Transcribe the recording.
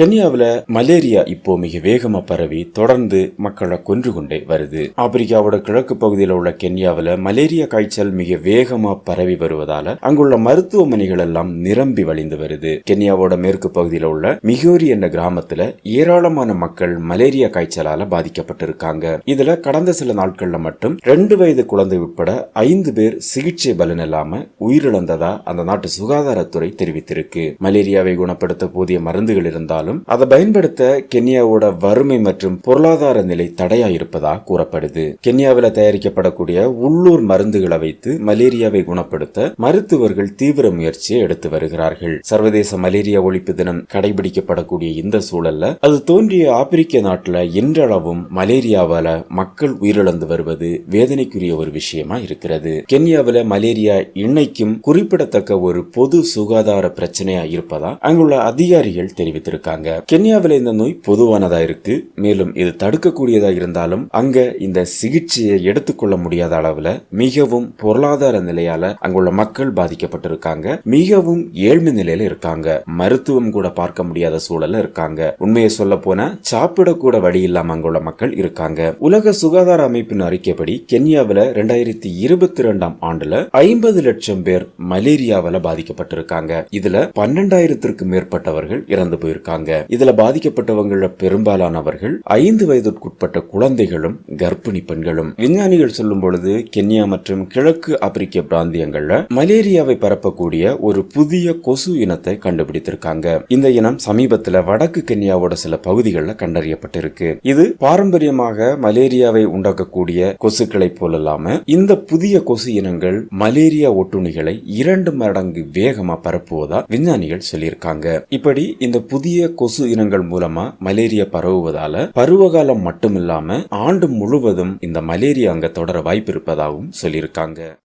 கென்யாவில் malaria இப்போ மிக வேகமாக பரவி தொடர்ந்து மக்களை கொன்று கொண்டே வருது. ஆப்பிரிக்காவோட கிழக்கு பகுதியில் உள்ள கென்யாவில் மலேரியா காய்ச்சல் மிக வேகமாக பரவி வருவதால அங்குள்ள மருத்துவமனைகள் எல்லாம் நிரம்பி வழிந்து வருது. கென்யாவோட மேற்கு பகுதியில் உள்ள மிகோரி என்ற கிராமத்தில் ஏராளமான மக்கள் மலேரியா காய்ச்சலால பாதிக்கப்பட்டிருக்காங்க. இதுல கடந்த சில நாட்கள்ல மட்டும் ரெண்டு வயது குழந்தை உட்பட ஐந்து பேர் சிகிச்சை பலன் இல்லாம உயிரிழந்ததா அந்த நாட்டு சுகாதாரத்துறை தெரிவித்திருக்கு. மலேரியாவை குணப்படுத்த போதிய மருந்துகள் இருந்தாலும் அதை பயன்படுத்த கென்யாவோட வறுமை மற்றும் பொருளாதார நிலை தடையா இருப்பதா கூறப்படுது. கென்யாவில் தயாரிக்கப்படக்கூடிய உள்ளூர் மருந்துகளை வைத்து மலேரியாவை குணப்படுத்த மருத்துவர்கள் தீவிர முயற்சியை எடுத்து வருகிறார்கள். சர்வதேச மலேரியா ஒழிப்பு தினம் கடைபிடிக்கப்படக்கூடிய இந்த சூழல்ல அது தோன்றிய ஆப்பிரிக்க நாட்டில் இன்றளவும் மலேரியாவால மக்கள் உயிரிழந்து வருவது வேதனைக்குரிய ஒரு விஷயமா இருக்கிறது. கென்யாவில் மலேரியா இன்னைக்கும் குறிப்பிடத்தக்க ஒரு பொது சுகாதார பிரச்சனையா இருப்பதா அங்குள்ள அதிகாரிகள் தெரிவித்திருக்காங்க. கென்யாவில இந்த நோய் பொதுவானதா இருக்கு. மேலும் இது தடுக்கக்கூடியதா இருந்தாலும் அங்க இந்த சிகிச்சையை எடுத்துக்கொள்ள முடியாத அளவுல மிகவும் பொருளாதார நிலையால அங்குள்ள மக்கள் பாதிக்கப்பட்டிருக்காங்க. மிகவும் ஏழ்மை நிலையில இருக்காங்க. மருத்துவம் கூட பார்க்க முடியாத சூழல்ல இருக்காங்க. உண்மையை சொல்ல போனா சாப்பிடக்கூட வழி இல்லாம அங்குள்ள மக்கள் இருக்காங்க. உலக சுகாதார அமைப்பின் அறிக்கைப்படி கென்யாவில ரெண்டாயிரத்தி இருபத்தி ரெண்டாம் ஆண்டுல ஐம்பது லட்சம் பேர் மலேரியாவில பாதிக்கப்பட்டிருக்காங்க. இதுல பன்னெண்டாயிரத்திற்கு மேற்பட்டவர்கள் இறந்து போயிருக்காங்க. இதுல பாதிக்கப்பட்டவங்கள பெரும்பாலானவர்கள் ஐந்து வயதுக்குட்பட்ட குழந்தைகளும் கர்ப்பிணி பெண்களும். விஞ்ஞானிகள் சொல்லும் பொழுது கென்யா மற்றும் கிழக்கு ஆப்பிரிக்க பிராந்தியங்கள்ல மலேரியாவை பரப்பக்கூடிய ஒரு புதிய கொசு இனத்தை கண்டுபிடித்திருக்காங்க. இந்த இனம் சமீபத்துல வடக்கு கென்யாவோட சில பகுதிகளில் கண்டறியப்பட்டிருக்கு. இது பாரம்பரியமாக மலேரியாவை உண்டாக்கக்கூடிய கொசுக்களை போலல்லாம இந்த புதிய கொசு இனங்கள் மலேரியா ஒட்டுணிகளை இரண்டு மடங்கு வேகமா பரப்புவதா விஞ்ஞானிகள் சொல்லியிருக்காங்க. இப்படி இந்த புதிய கொசு இனங்கள் மூலமா மலேரியா பரவுவதால பருவகாலம் மட்டுமில்லாம ஆண்டு முழுவதும் இந்த மலேரியா அங்க தொடர வாய்ப்பு இருப்பதாகவும் சொல்லியிருக்காங்க.